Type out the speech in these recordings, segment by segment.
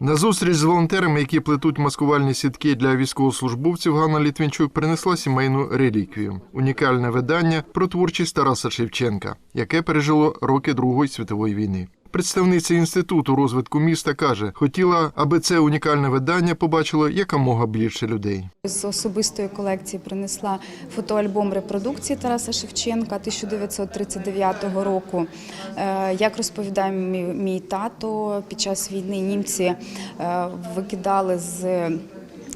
На зустріч з волонтерами, які плетуть маскувальні сітки для військовослужбовців, Ганна Літвінчук принесла сімейну реліквію унікальне видання про творчість Тараса Шевченка, яке пережило роки Другої світової війни. Представниця інституту розвитку міста каже, хотіла, аби це унікальне видання побачило якомога більше людей. З особистої колекції принесла фотоальбом репродукції Тараса Шевченка 1939 року. Е, Як розповідає мій, тато, під час війни німці е, викидали з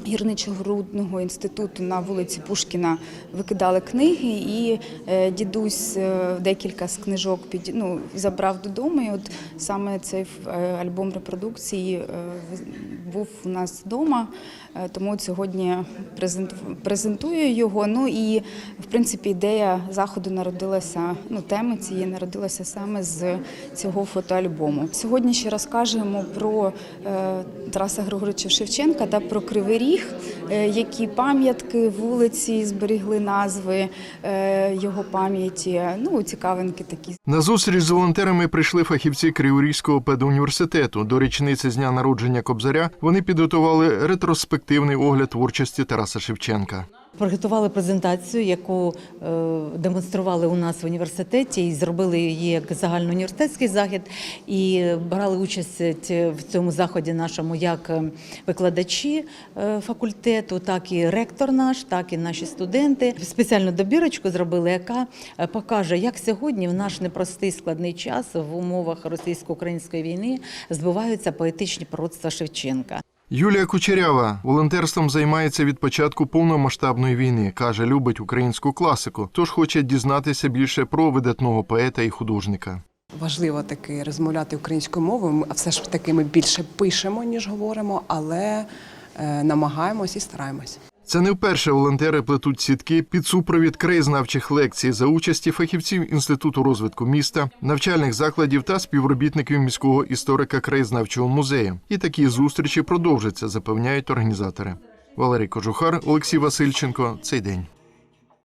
гірничого рудного інституту на вулиці Пушкіна викидали книги, і е, дідусь е, декілька з книжок під, ну, забрав додому. І от саме цей е, альбом репродукції був у нас вдома, тому сьогодні презентую його. Ну і в принципі ідея заходу народилася, ну теми цієї народилася саме з цього фотоальбому. Сьогодні ще розкажемо про Тараса Григоровича Шевченка та про Кривий е, які пам'ятки, вулиці зберігли назви е, його пам'яті. Ну, цікавинки такі. На зустріч з волонтерами прийшли фахівці Криворізького педуніверситету. До річниці з дня народження Кобзаря вони підготували ретроспективний огляд творчості Тараса Шевченка. Приготували презентацію, яку е, демонстрували у нас в університеті, і зробили її як загальноуніверситетський захід. І брали участь в цьому заході нашому як е, викладачі е, факультету, так і ректор наш, так і наші студенти. Спеціальну добірочку зробили, яка е, покаже, як сьогодні в наш непростий складний час в умовах російсько-української війни збуваються поетичні пророцтва Шевченка. Юлія Кучерява волонтерством займається від початку повномасштабної війни. каже, любить українську класику, тож хоче дізнатися більше про видатного поета і художника. Важливо таки розмовляти українською мовою. А все ж таки ми більше пишемо, ніж говоримо, але е, намагаємось і стараємось. Це не вперше волонтери плетуть сітки під супровід краєзнавчих лекцій за участі фахівців інституту розвитку міста, навчальних закладів та співробітників міського історика краєзнавчого музею. І такі зустрічі продовжаться, запевняють організатори. Валерій Кожухар, Олексій Васильченко. Цей день.